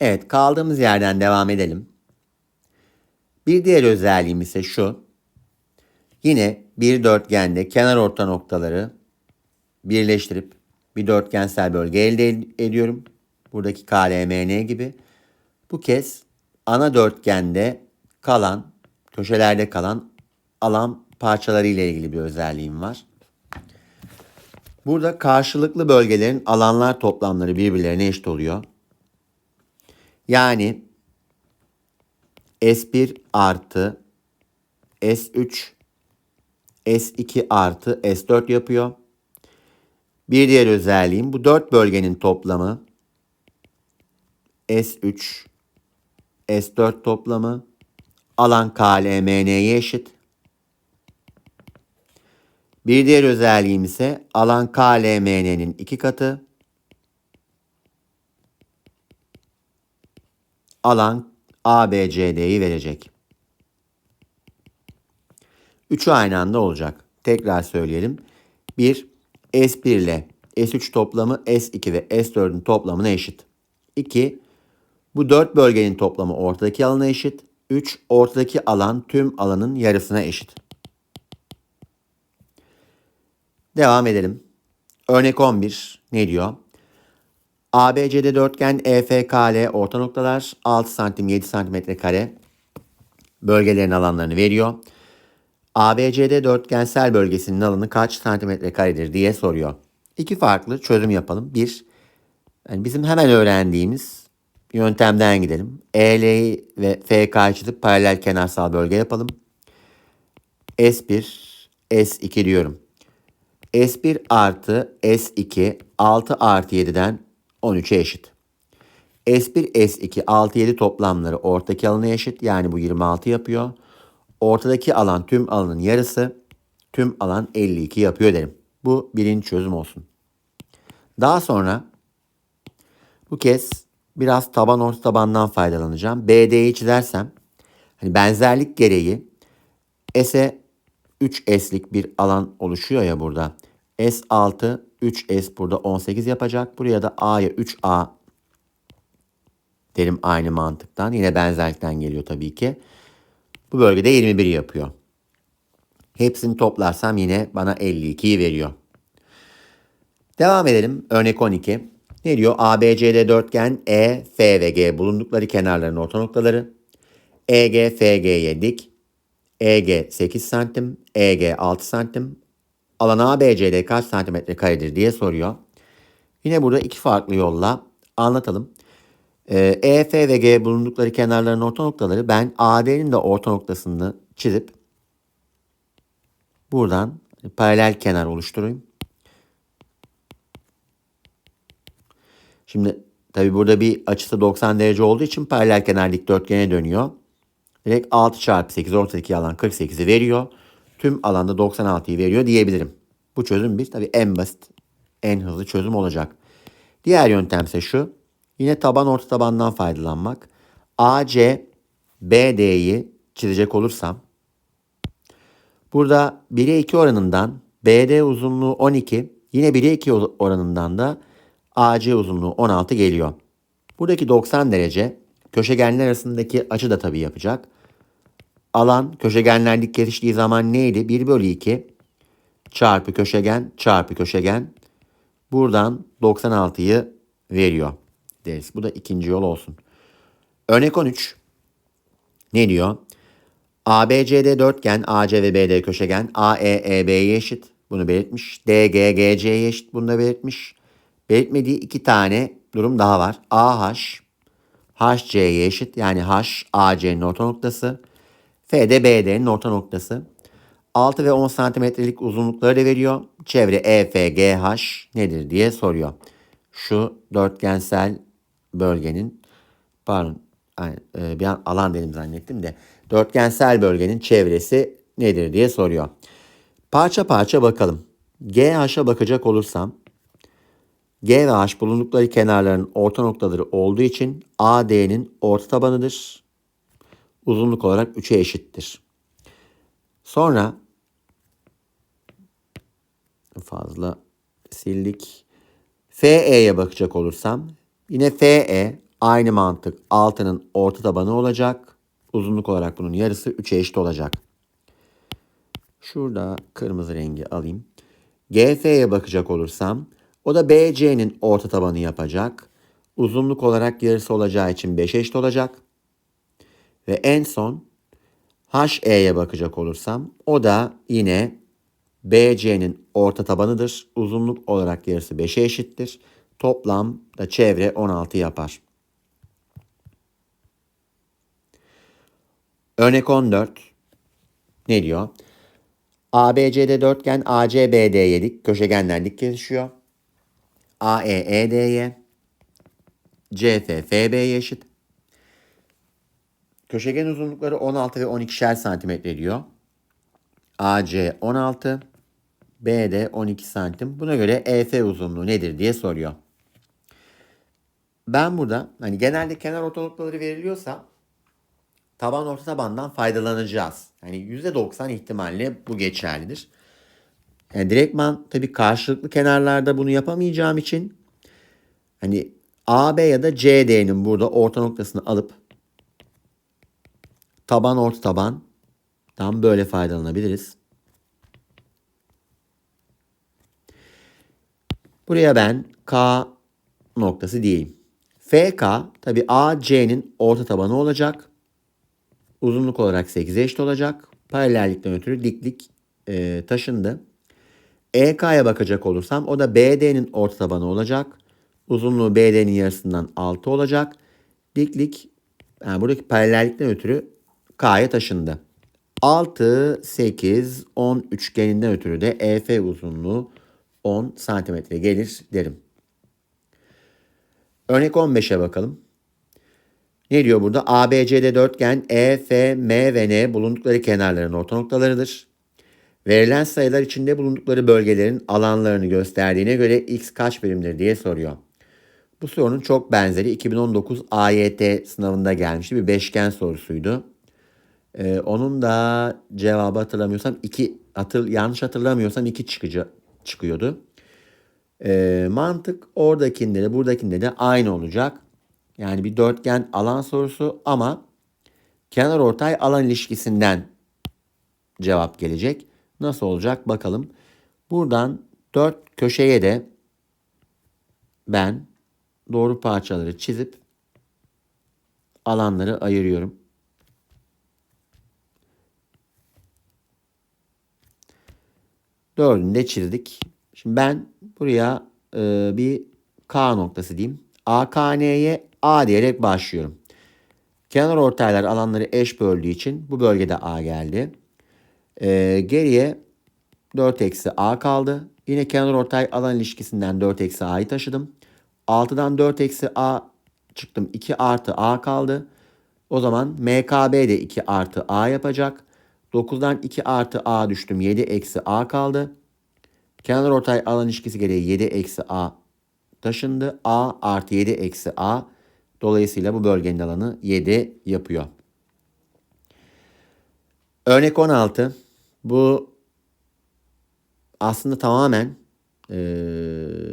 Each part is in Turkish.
Evet kaldığımız yerden devam edelim. Bir diğer özelliğim ise şu. Yine bir dörtgende kenar orta noktaları birleştirip bir dörtgensel bölge elde ed- ediyorum. Buradaki KLMN gibi. Bu kez ana dörtgende kalan, köşelerde kalan alan parçaları ile ilgili bir özelliğim var. Burada karşılıklı bölgelerin alanlar toplamları birbirlerine eşit oluyor. Yani S1 artı S3 S2 artı S4 yapıyor. Bir diğer özelliğim bu dört bölgenin toplamı S3 S4 toplamı alan KLMN'ye eşit. Bir diğer özelliğim ise alan KLMN'nin iki katı. Alan ABCD'yi verecek. Üçü aynı anda olacak. Tekrar söyleyelim. 1. S1 ile S3 toplamı S2 ve S4'ün toplamına eşit. 2. Bu dört bölgenin toplamı ortadaki alana eşit. 3. Ortadaki alan tüm alanın yarısına eşit. Devam edelim. Örnek 11 ne diyor? ABCD dörtgen EFKL orta noktalar 6 santim 7 santimetre kare bölgelerin alanlarını veriyor. ABCD dörtgensel bölgesinin alanı kaç santimetre karedir diye soruyor. İki farklı çözüm yapalım. Bir, yani bizim hemen öğrendiğimiz yöntemden gidelim. EL'yi ve FK'yı çizip paralel kenarsal bölge yapalım. S1, S2 diyorum. S1 artı S2 6 artı 7'den 13'e eşit. S1, S2, 6, 7 toplamları ortadaki alana eşit. Yani bu 26 yapıyor. Ortadaki alan tüm alanın yarısı. Tüm alan 52 yapıyor derim. Bu birinci çözüm olsun. Daha sonra bu kez biraz taban orta tabandan faydalanacağım. BD'yi çizersem hani benzerlik gereği S'e 3S'lik bir alan oluşuyor ya burada. S6 3S burada 18 yapacak. Buraya da A'ya 3A derim aynı mantıktan. Yine benzerlikten geliyor tabii ki. Bu bölgede 21 yapıyor. Hepsini toplarsam yine bana 52'yi veriyor. Devam edelim. Örnek 12. Ne diyor? ABCD dörtgen E, F ve G bulundukları kenarların orta noktaları. EG, FG'ye dik. EG 8 santim, EG 6 santim. Alan ABCD kaç santimetre karedir diye soruyor. Yine burada iki farklı yolla anlatalım. Ee, E, F ve G bulundukları kenarların orta noktaları ben AD'nin de orta noktasını çizip buradan paralel kenar oluşturayım. Şimdi tabi burada bir açısı 90 derece olduğu için paralel kenar dikdörtgene dönüyor. Direkt 6 çarpı 8 ortadaki alan 48'i veriyor. Tüm alanda 96'yı veriyor diyebilirim. Bu çözüm bir tabi en basit, en hızlı çözüm olacak. Diğer yöntem ise şu. Yine taban orta tabandan faydalanmak. AC BD'yi çizecek olursam burada 1'e 2 oranından BD uzunluğu 12 yine 1'e 2 oranından da AC uzunluğu 16 geliyor. Buradaki 90 derece köşegenler arasındaki açı da tabii yapacak. Alan köşegenler dik kesiştiği zaman neydi? 1 bölü 2 çarpı köşegen çarpı köşegen buradan 96'yı veriyor deriz. Bu da ikinci yol olsun. Örnek 13 ne diyor? ABCD dörtgen AC ve BD köşegen AE EB'ye eşit. Bunu belirtmiş. DG GC'ye eşit. Bunu da belirtmiş. Belirtmediği iki tane durum daha var. AH HC'ye eşit. Yani H AC'nin orta noktası. F de BD'nin orta noktası. 6 ve 10 santimetrelik uzunlukları da veriyor. Çevre EFGH nedir diye soruyor. Şu dörtgensel bölgenin pardon bir an alan dedim zannettim de dörtgensel bölgenin çevresi nedir diye soruyor. Parça parça bakalım. GH'a bakacak olursam G ve H bulundukları kenarların orta noktaları olduğu için AD'nin orta tabanıdır. Uzunluk olarak 3'e eşittir. Sonra fazla sildik. FE'ye bakacak olursam yine FE Aynı mantık 6'nın orta tabanı olacak. Uzunluk olarak bunun yarısı 3'e eşit olacak. Şurada kırmızı rengi alayım. GF'ye bakacak olursam o da BC'nin orta tabanı yapacak. Uzunluk olarak yarısı olacağı için 5 eşit olacak. Ve en son HE'ye bakacak olursam o da yine BC'nin orta tabanıdır. Uzunluk olarak yarısı 5'e eşittir. Toplam da çevre 16 yapar. Örnek 14 ne diyor? ABCD dörtgen ACBD'ye dik köşegenler dik kesişiyor. AEED'ye CF FB'ye eşit. Köşegen uzunlukları 16 ve 12'şer santimetre diyor. AC 16, BD 12 santim. Buna göre EF uzunluğu nedir diye soruyor. Ben burada hani genelde kenar orta veriliyorsa taban orta tabandan faydalanacağız. Yani %90 ihtimalle bu geçerlidir. Yani direktman tabii karşılıklı kenarlarda bunu yapamayacağım için hani AB ya da CD'nin burada orta noktasını alıp taban orta taban tam böyle faydalanabiliriz. Buraya ben K noktası diyeyim. FK tabi AC'nin orta tabanı olacak. Uzunluk olarak 8'e eşit olacak. Paralellikten ötürü diklik e, taşındı. EK'ya bakacak olursam o da BD'nin orta tabanı olacak. Uzunluğu BD'nin yarısından 6 olacak. Diklik yani buradaki paralellikten ötürü K'ya taşındı. 6, 8, 10 üçgeninden ötürü de EF uzunluğu 10 santimetre gelir derim. Örnek 15'e bakalım. Ne diyor burada? ABCD dörtgen E, F, M ve N bulundukları kenarların orta noktalarıdır. Verilen sayılar içinde bulundukları bölgelerin alanlarını gösterdiğine göre x kaç birimdir diye soruyor. Bu sorunun çok benzeri 2019 AYT sınavında gelmişti. Bir beşgen sorusuydu. Ee, onun da cevabı hatırlamıyorsam 2 hatır, yanlış hatırlamıyorsam 2 çıkıcı çıkıyordu. Ee, mantık oradakinde de buradakinde de aynı olacak. Yani bir dörtgen alan sorusu ama kenar ortay alan ilişkisinden cevap gelecek. Nasıl olacak bakalım. Buradan dört köşeye de ben doğru parçaları çizip alanları ayırıyorum. Dördünü de çizdik. Şimdi ben buraya e, bir K noktası diyeyim. AKN'ye A diyerek başlıyorum. Kenar ortaylar alanları eş böldüğü için bu bölgede A geldi. E, geriye 4 eksi A kaldı. Yine kenar ortay alan ilişkisinden 4 eksi A'yı taşıdım. 6'dan 4 eksi A çıktım. 2 artı A kaldı. O zaman MKB de 2 artı A yapacak. 9'dan 2 artı A düştüm. 7 eksi A kaldı. Kenar ortay alan ilişkisi gereği 7 eksi A taşındı. A artı 7 eksi A. Dolayısıyla bu bölgenin alanı 7 yapıyor. Örnek 16. Bu aslında tamamen e,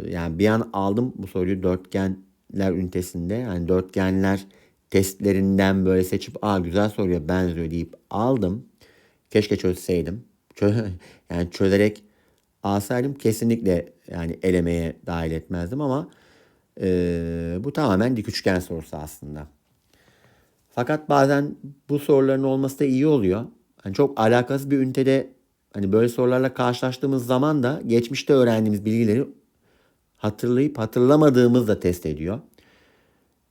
yani bir an aldım bu soruyu dörtgenler ünitesinde. Yani dörtgenler testlerinden böyle seçip aa güzel soruya benziyor deyip aldım. Keşke çözseydim. Çö yani çözerek alsaydım kesinlikle yani elemeye dahil etmezdim ama e, bu tamamen dik üçgen sorusu aslında. Fakat bazen bu soruların olması da iyi oluyor. Hani çok alakasız bir ünitede hani böyle sorularla karşılaştığımız zaman da geçmişte öğrendiğimiz bilgileri hatırlayıp hatırlamadığımız da test ediyor.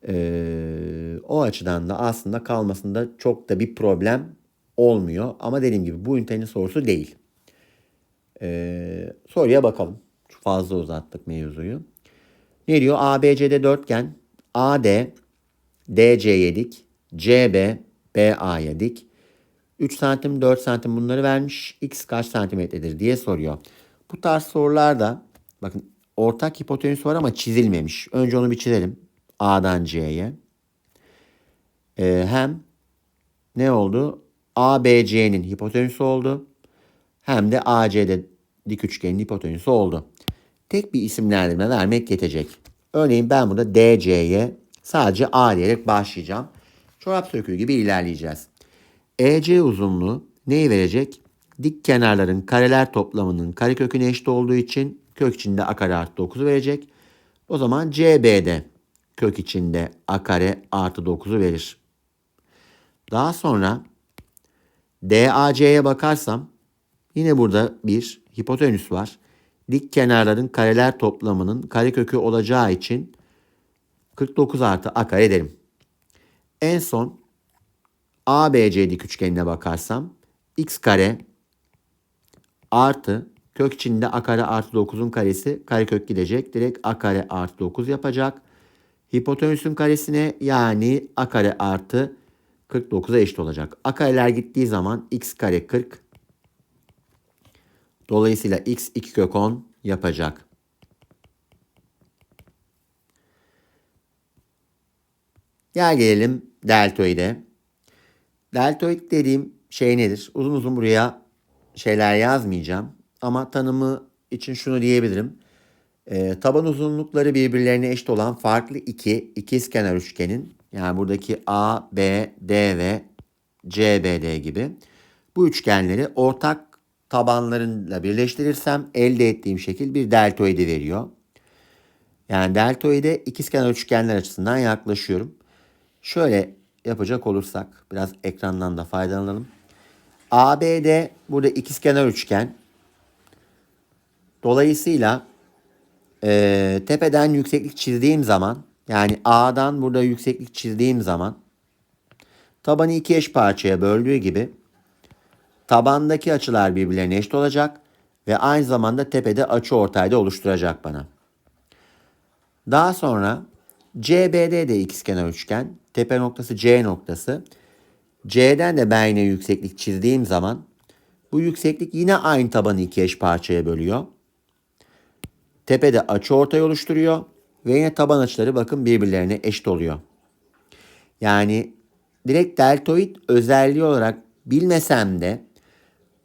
Ee, o açıdan da aslında kalmasında çok da bir problem olmuyor. Ama dediğim gibi bu ünitenin sorusu değil. Ee, soruya bakalım. Fazla uzattık mevzuyu. Ne diyor? ABCD dörtgen AD DC'ye dik, CB BA'ya dik. 3 santim 4 santim bunları vermiş. X kaç santimetredir diye soruyor. Bu tarz sorularda bakın ortak hipotenüs var ama çizilmemiş. Önce onu bir çizelim. A'dan C'ye. Ee, hem ne oldu? ABC'nin hipotenüsü oldu. Hem de ACD dik üçgenin hipotenüsü oldu. Tek bir isimlendirme vermek yetecek. Örneğin ben burada DC'ye Sadece A diyerek başlayacağım. Çorap söküğü gibi ilerleyeceğiz. EC uzunluğu neyi verecek? Dik kenarların kareler toplamının kareköküne eşit olduğu için kök içinde a kare artı 9'u verecek. O zaman CB'de kök içinde a kare artı 9'u verir. Daha sonra DAC'ye bakarsam yine burada bir hipotenüs var. Dik kenarların kareler toplamının karekökü olacağı için 49 artı a kare derim. En son ABC dik üçgenine bakarsam x kare artı kök içinde a kare artı 9'un karesi karekök gidecek. Direkt a kare artı 9 yapacak. Hipotenüsün karesine yani a kare artı 49'a eşit olacak. A kareler gittiği zaman x kare 40. Dolayısıyla x 2 kök 10 yapacak. Gel gelelim deltoide. Deltoid dediğim şey nedir? Uzun uzun buraya şeyler yazmayacağım. Ama tanımı için şunu diyebilirim. E, taban uzunlukları birbirlerine eşit olan farklı iki ikizkenar üçgenin yani buradaki A, B, D ve CBD gibi bu üçgenleri ortak tabanlarıyla birleştirirsem elde ettiğim şekil bir deltoidi veriyor. Yani deltoide ikizkenar üçgenler açısından yaklaşıyorum. Şöyle yapacak olursak biraz ekrandan da faydalanalım. ABD burada ikizkenar üçgen. Dolayısıyla e, tepeden yükseklik çizdiğim zaman yani A'dan burada yükseklik çizdiğim zaman tabanı iki eş parçaya böldüğü gibi tabandaki açılar birbirlerine eşit olacak ve aynı zamanda tepede açı ortayda oluşturacak bana. Daha sonra CBD de ikizkenar üçgen. Tepe noktası C noktası. C'den de ben yine yükseklik çizdiğim zaman bu yükseklik yine aynı tabanı iki eş parçaya bölüyor. Tepede açı ortay oluşturuyor ve yine taban açıları bakın birbirlerine eşit oluyor. Yani direkt deltoid özelliği olarak bilmesem de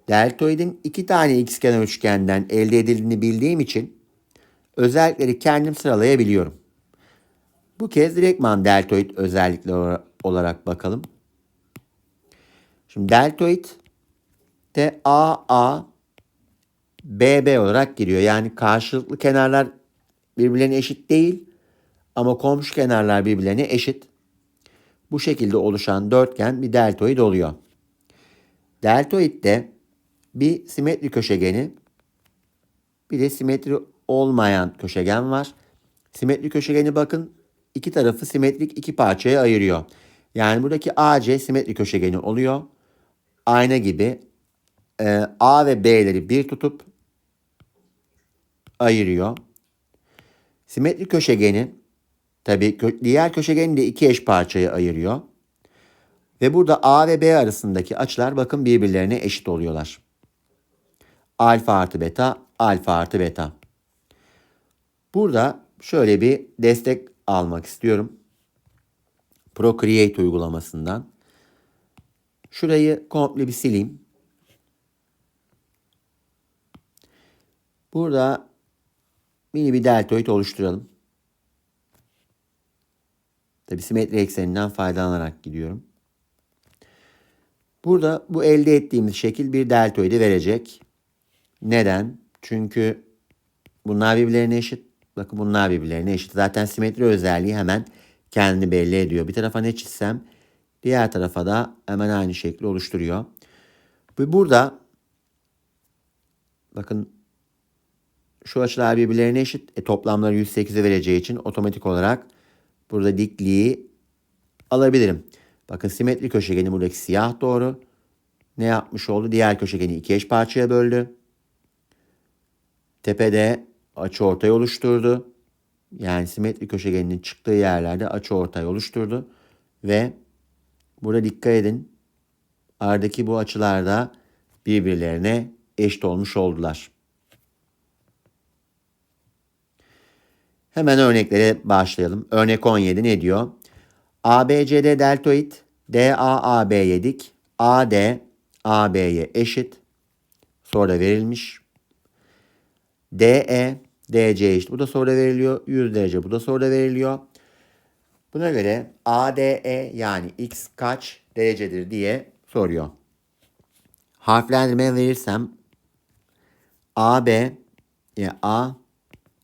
deltoidin iki tane ikizkenar üçgenden elde edildiğini bildiğim için özellikleri kendim sıralayabiliyorum. Bu kez direktman deltoid özellikleri olarak bakalım. Şimdi deltoid de AA BB olarak giriyor. Yani karşılıklı kenarlar birbirlerine eşit değil ama komşu kenarlar birbirlerine eşit. Bu şekilde oluşan dörtgen bir deltoid oluyor. Deltoidde bir simetri köşegeni bir de simetri olmayan köşegen var. Simetri köşegeni bakın iki tarafı simetrik iki parçaya ayırıyor. Yani buradaki AC simetri köşegeni oluyor. Ayna gibi e, A ve B'leri bir tutup ayırıyor. Simetri köşegeni tabi diğer köşegeni de iki eş parçaya ayırıyor. Ve burada A ve B arasındaki açılar bakın birbirlerine eşit oluyorlar. Alfa artı beta, alfa artı beta. Burada şöyle bir destek almak istiyorum. Procreate uygulamasından. Şurayı komple bir sileyim. Burada mini bir deltoid oluşturalım. Tabi simetri ekseninden faydalanarak gidiyorum. Burada bu elde ettiğimiz şekil bir deltoidi verecek. Neden? Çünkü bunlar birbirlerine eşit. Bakın bunlar birbirlerine eşit. Zaten simetri özelliği hemen kendini belli ediyor. Bir tarafa ne çizsem diğer tarafa da hemen aynı şekli oluşturuyor. Ve burada bakın şu açılar birbirlerine eşit. E, toplamları 108'e vereceği için otomatik olarak burada dikliği alabilirim. Bakın simetri köşegeni buradaki siyah doğru. Ne yapmış oldu? Diğer köşegeni iki eş parçaya böldü. Tepede açı ortay oluşturdu. Yani simetri köşegeninin çıktığı yerlerde açı ortay oluşturdu. Ve burada dikkat edin. Aradaki bu açılarda birbirlerine eşit olmuş oldular. Hemen örneklere başlayalım. Örnek 17 ne diyor? ABCD deltoid DAAB'ye dik. AD AB'ye eşit. Sonra verilmiş. DE DC eşit. Bu da soruda veriliyor. 100 derece bu da soruda veriliyor. Buna göre ADE yani x kaç derecedir diye soruyor. Harflendirme verirsem AB ya A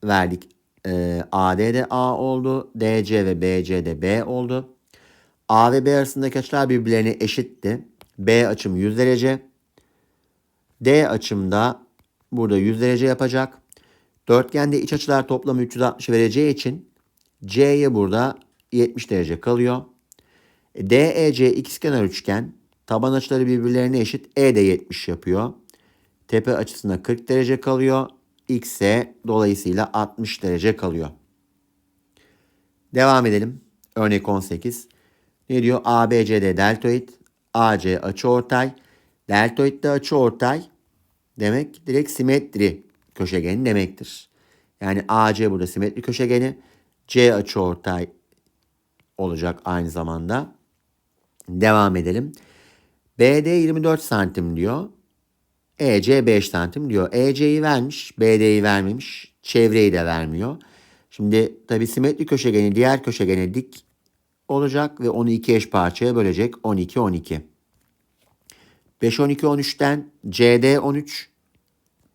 verdik. Ee, AD de A oldu. DC ve BC de B oldu. A ve B arasındaki açılar birbirlerine eşitti. B açım 100 derece. D açımda burada 100 derece yapacak. Dörtgende iç açılar toplamı 360 vereceği için C'ye burada 70 derece kalıyor. DEC ikizkenar üçgen taban açıları birbirlerine eşit. E de 70 yapıyor. Tepe açısına 40 derece kalıyor. X'e dolayısıyla 60 derece kalıyor. Devam edelim. Örnek 18. Ne diyor? ABCD deltoid. AC açıortay. Deltoid de açıortay. Demek direkt simetri köşegeni demektir. Yani AC burada simetri köşegeni. C açıortay olacak aynı zamanda. Devam edelim. BD 24 santim diyor. EC 5 santim diyor. EC'yi vermiş, BD'yi vermemiş, çevreyi de vermiyor. Şimdi tabi simetri köşegeni diğer köşegene dik olacak ve onu iki eş parçaya bölecek. 12 12. 5 12 13'ten CD 13,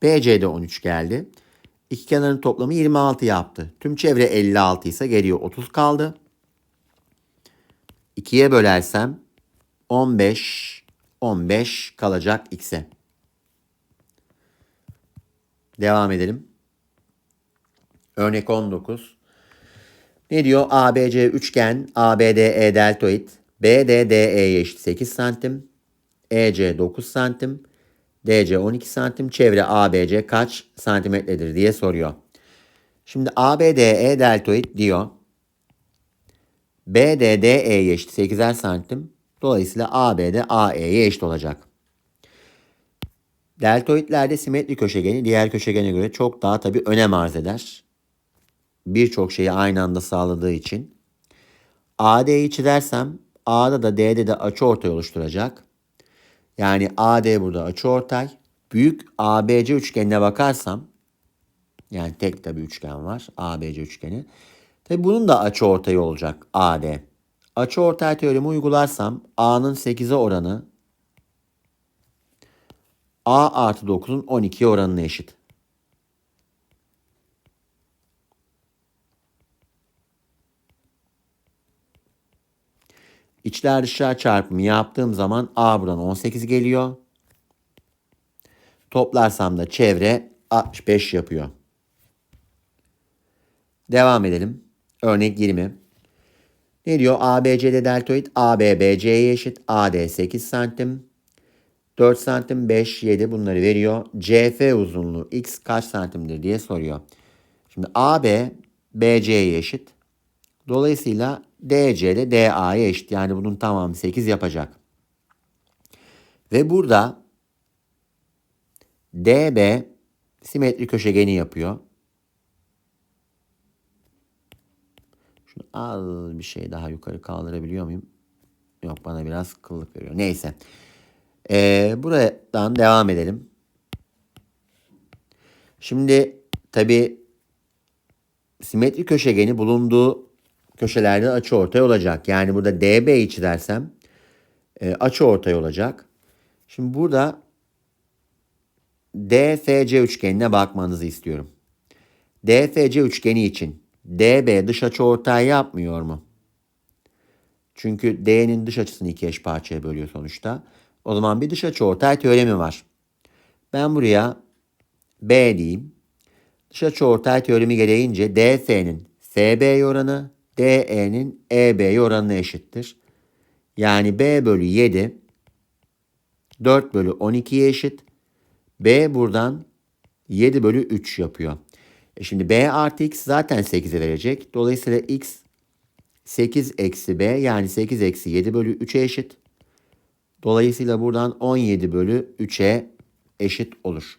BC'de 13 geldi. İki kenarın toplamı 26 yaptı. Tüm çevre 56 ise geriye 30 kaldı. 2'ye bölersem 15 15 kalacak x'e. Devam edelim. Örnek 19. Ne diyor? ABC üçgen ABDE deltoid BDDE'ye eşit 8 santim. EC 9 santim. DC 12 santim. Çevre ABC kaç santimetredir diye soruyor. Şimdi ABDE deltoid diyor. BDDE'ye eşit 8'er santim. Dolayısıyla AB de AE'ye eşit olacak. Deltoidlerde simetri köşegeni diğer köşegene göre çok daha tabii önem arz eder. Birçok şeyi aynı anda sağladığı için. AD'yi çizersem A'da da D'de de açıortay oluşturacak. Yani AD burada açıortay. Büyük ABC üçgenine bakarsam yani tek tabi üçgen var ABC üçgeni. Tabi bunun da açıortayı olacak AD. Açıortay teoremi uygularsam A'nın 8'e oranı A artı 9'un 12'ye oranına eşit. İçler dışlar çarpımı yaptığım zaman A buradan 18 geliyor. Toplarsam da çevre 65 yapıyor. Devam edelim. Örnek 20. Ne diyor? ABC'de deltoid AB BC'ye eşit. AD 8 santim. 4 santim 5 7 bunları veriyor. CF uzunluğu x kaç santimdir diye soruyor. Şimdi AB BC'ye eşit. Dolayısıyla DC de DA'ya eşit. Yani bunun tamamı 8 yapacak. Ve burada DB simetri köşegeni yapıyor. Şunu az bir şey daha yukarı kaldırabiliyor muyum? Yok bana biraz kıllık veriyor. Neyse. Ee, buradan devam edelim. Şimdi tabi simetri köşegeni bulunduğu köşelerde açı ortay olacak. Yani burada DB içi dersem e, açı ortay olacak. Şimdi burada DFC üçgenine bakmanızı istiyorum. DFC üçgeni için DB dış açı ortay yapmıyor mu? Çünkü D'nin dış açısını iki eş parçaya bölüyor sonuçta. O zaman bir dış açı ortay teoremi var. Ben buraya B diyeyim. Dış açı ortay teoremi gereğince DF'nin FB oranı DE'nin EB oranına eşittir. Yani B bölü 7 4 bölü 12'ye eşit. B buradan 7 bölü 3 yapıyor. E şimdi B artı X zaten 8'e verecek. Dolayısıyla X 8 eksi B yani 8 eksi 7 bölü 3'e eşit. Dolayısıyla buradan 17 bölü 3'e eşit olur.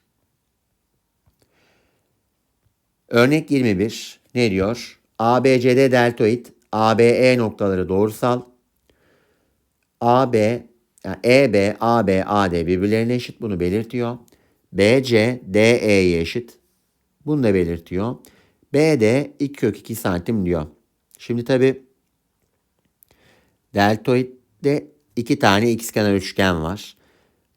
Örnek 21 ne diyor? ABCD deltoid ABE noktaları doğrusal. AB yani EB, AB, AD birbirlerine eşit bunu belirtiyor. BC, DE'ye eşit. Bunu da belirtiyor. BD 2 kök 2 santim diyor. Şimdi tabi Deltoidde iki tane ikizkenar üçgen var.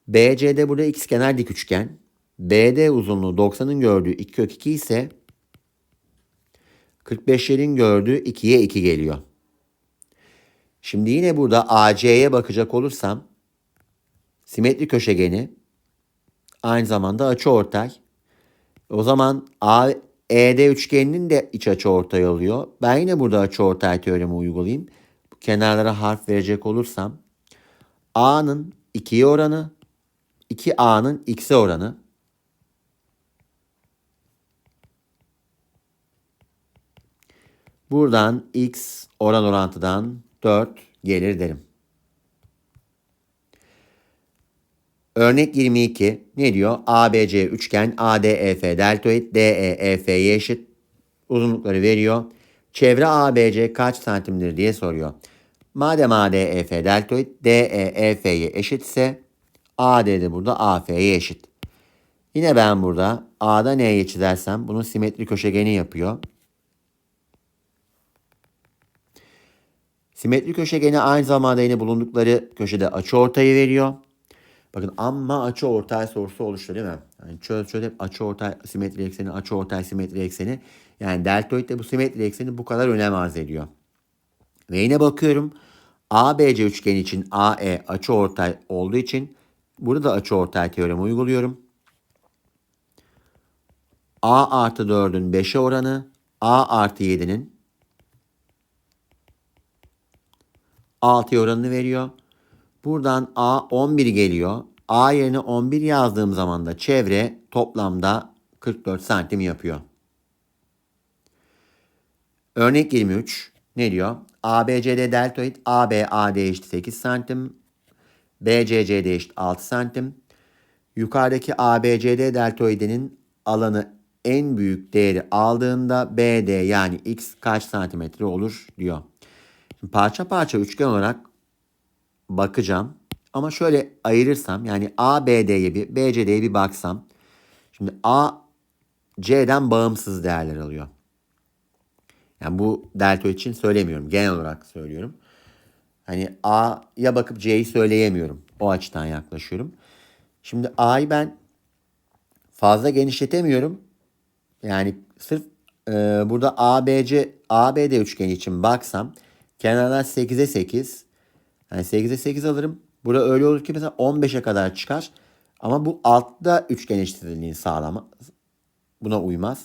BC'de burada ikizkenar dik üçgen. BD uzunluğu 90'ın gördüğü 2 kök 2 ise 45'lerin gördüğü 2'ye 2 geliyor. Şimdi yine burada AC'ye bakacak olursam simetri köşegeni aynı zamanda açı ortay. O zaman AED üçgeninin de iç açı ortay oluyor. Ben yine burada açı ortay teoremi uygulayayım. Kenarlara harf verecek olursam A'nın 2'ye oranı 2A'nın X'e oranı Buradan X oran orantıdan 4 gelir derim. Örnek 22 ne diyor? ABC üçgen ADEF deltoid DEEF'ye eşit uzunlukları veriyor. Çevre ABC kaç santimdir diye soruyor. Madem ADEF deltoid DEEF'ye eşitse AD de burada AF'ye eşit. Yine ben burada A'da N'ye çizersem bunun simetri köşegeni yapıyor. Simetri köşegeni aynı zamanda yine bulundukları köşede açı ortayı veriyor. Bakın amma açı ortay sorusu oluştu değil mi? Yani çöz çöz hep açı ortay simetri ekseni, açı ortay simetri ekseni. Yani deltoid de bu simetri ekseni bu kadar önem arz ediyor. Ve yine bakıyorum ABC üçgeni için AE açı ortay olduğu için burada da açı ortay teoremi uyguluyorum. A artı 4'ün 5'e oranı A artı 7'nin 6'ya oranını veriyor. Buradan A 11 geliyor. A yerine 11 yazdığım zaman da çevre toplamda 44 santim yapıyor. Örnek 23 ne diyor? ABCD deltoid AB AD eşit 8 santim. BCCD eşit 6 santim. Yukarıdaki ABCD deltoidinin alanı en büyük değeri aldığında BD yani X kaç santimetre olur diyor. Şimdi parça parça üçgen olarak bakacağım. Ama şöyle ayırırsam yani ABD'ye bir BCD'ye bir baksam. Şimdi A C'den bağımsız değerler alıyor. Yani bu delta için söylemiyorum. Genel olarak söylüyorum. Hani A'ya bakıp C'yi söyleyemiyorum. O açıdan yaklaşıyorum. Şimdi A'yı ben fazla genişletemiyorum. Yani sırf e, burada ABC ABD üçgeni için baksam kenarlar 8'e 8 yani 8'e 8 alırım. Burada öyle olur ki mesela 15'e kadar çıkar. Ama bu altta üçgen eşitsizliğini sağlama. Buna uymaz.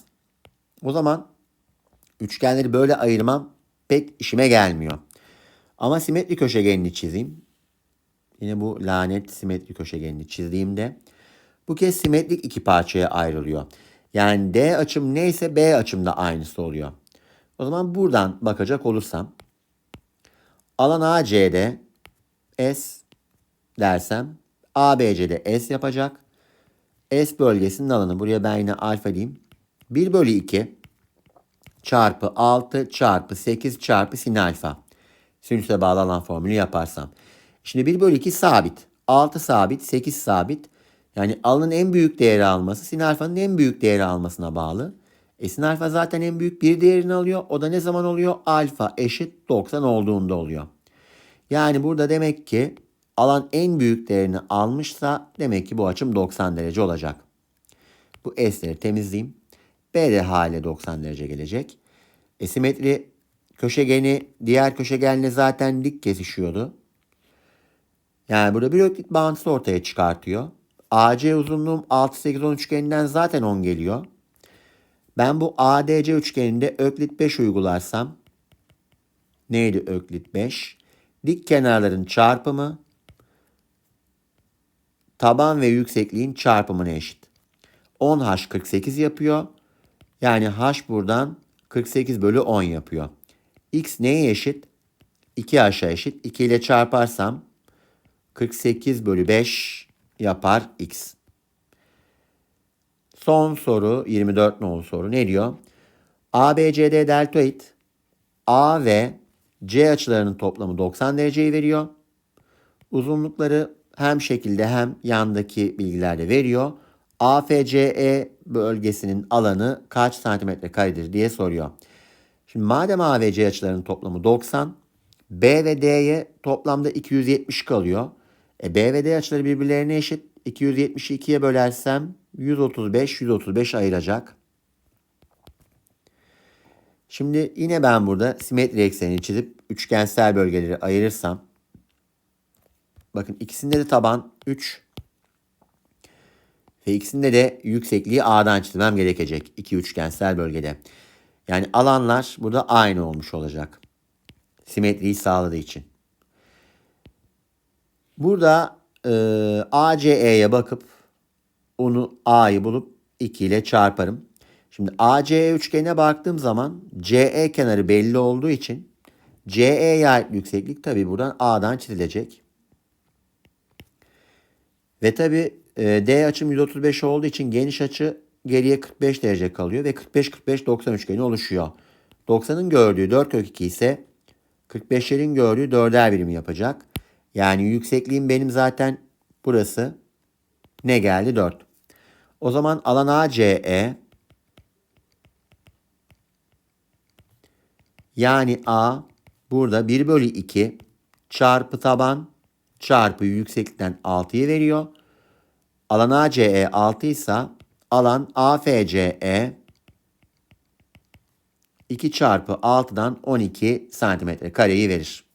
O zaman üçgenleri böyle ayırmam pek işime gelmiyor. Ama simetri köşegenini çizeyim. Yine bu lanet simetri köşegenini çizdiğimde bu kez simetrik iki parçaya ayrılıyor. Yani D açım neyse B açım da aynısı oluyor. O zaman buradan bakacak olursam alan AC'de S dersem ABC'de S yapacak. S bölgesinin alanı buraya ben yine alfa diyeyim. 1 bölü 2 çarpı 6 çarpı 8 çarpı sin alfa. Sinüse bağlı alan formülü yaparsam. Şimdi 1 bölü 2 sabit. 6 sabit, 8 sabit. Yani alanın en büyük değeri alması sin alfanın en büyük değeri almasına bağlı. E sin alfa zaten en büyük bir değerini alıyor. O da ne zaman oluyor? Alfa eşit 90 olduğunda oluyor. Yani burada demek ki alan en büyük değerini almışsa demek ki bu açım 90 derece olacak. Bu S'leri temizleyeyim. B de hale 90 derece gelecek. E, simetri köşegeni diğer köşegenle zaten dik kesişiyordu. Yani burada bir öklit bağıntısı ortaya çıkartıyor. AC uzunluğum 6, 8, 10 üçgeninden zaten 10 geliyor. Ben bu ADC üçgeninde öklit 5 uygularsam neydi öklit 5? Dik kenarların çarpımı taban ve yüksekliğin çarpımına eşit. 10h 48 yapıyor. Yani h buradan 48 bölü 10 yapıyor. x neye eşit? 2h'a eşit. 2 ile çarparsam 48 bölü 5 yapar x. Son soru 24 nolu soru ne diyor? ABCD deltoid A ve C açılarının toplamı 90 dereceyi veriyor. Uzunlukları hem şekilde hem yandaki bilgilerde veriyor. AFCE bölgesinin alanı kaç santimetre karedir diye soruyor. Şimdi madem AVC açılarının toplamı 90, B ve D'ye toplamda 270 kalıyor. E, B ve D açıları birbirlerine eşit. 270'i 2'ye bölersem 135, 135 ayıracak. Şimdi yine ben burada simetri eksenini çizip üçgensel bölgeleri ayırırsam bakın ikisinde de taban 3 ikisinde de yüksekliği A'dan çizmem gerekecek iki üçgensel bölgede. Yani alanlar burada aynı olmuş olacak. Simetriyi sağladığı için. Burada e, ACE'ye bakıp onu A'yı bulup 2 ile çarparım. Şimdi ACE üçgenine baktığım zaman CE kenarı belli olduğu için CE'ye ait yükseklik tabi buradan A'dan çizilecek. Ve tabi D açım 135 olduğu için geniş açı geriye 45 derece kalıyor ve 45-45-90 üçgeni oluşuyor. 90'ın gördüğü 4 kök 2 ise 45'lerin gördüğü 4'er birim yapacak. Yani yüksekliğim benim zaten burası. Ne geldi? 4. O zaman alan ACE yani A burada 1 bölü 2 çarpı taban çarpı yükseklikten 6'yı veriyor. Alan ACE 6 ise alan AFCE 2 çarpı 6'dan 12 santimetre kareyi verir.